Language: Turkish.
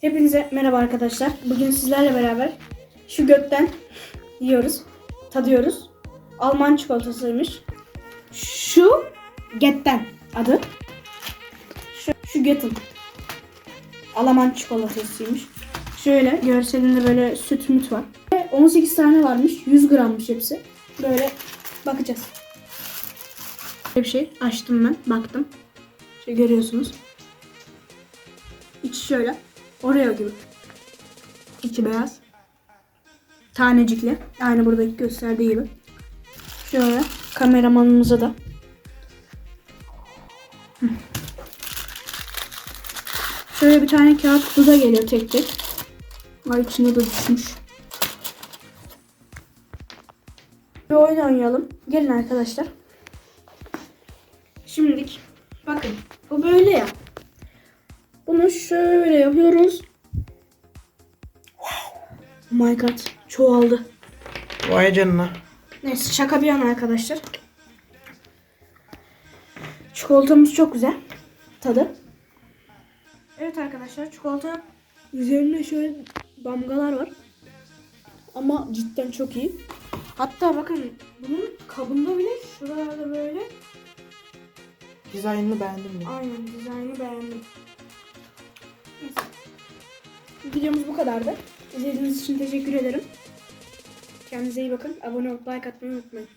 Hepinize merhaba arkadaşlar. Bugün sizlerle beraber şu gökten yiyoruz, tadıyoruz. Alman çikolatasıymış. Şu Getten adı. Şu, şu Getten. Alman çikolatasıymış. Şöyle görselinde böyle süt müt var. Ve 18 tane varmış. 100 grammış hepsi. Böyle bakacağız. Bir şey açtım ben. Baktım. Şey görüyorsunuz. İçi şöyle. Oreo gibi. İçi beyaz. Tanecikli. Aynı buradaki gösterdiği gibi. Şöyle kameramanımıza da. Şöyle bir tane kağıt kutuda geliyor tek tek. Ay içinde de düşmüş. Bir oyun oynayalım. Gelin arkadaşlar. Şimdilik bakın bu böyle ya. Bunu şöyle yapıyoruz. Oh my god çoğaldı. Vay canına. Neyse şaka bir yana arkadaşlar. Çikolatamız çok güzel. Tadı. Evet arkadaşlar çikolata üzerinde şöyle damgalar var. Ama cidden çok iyi. Hatta bakın bunun kabında bile şuralarda böyle Dizaynını beğendim mi? aynen dizaynı beğendim. Videomuz bu kadardı. İzlediğiniz için teşekkür ederim. Kendinize iyi bakın. Abone olup like atmayı unutmayın.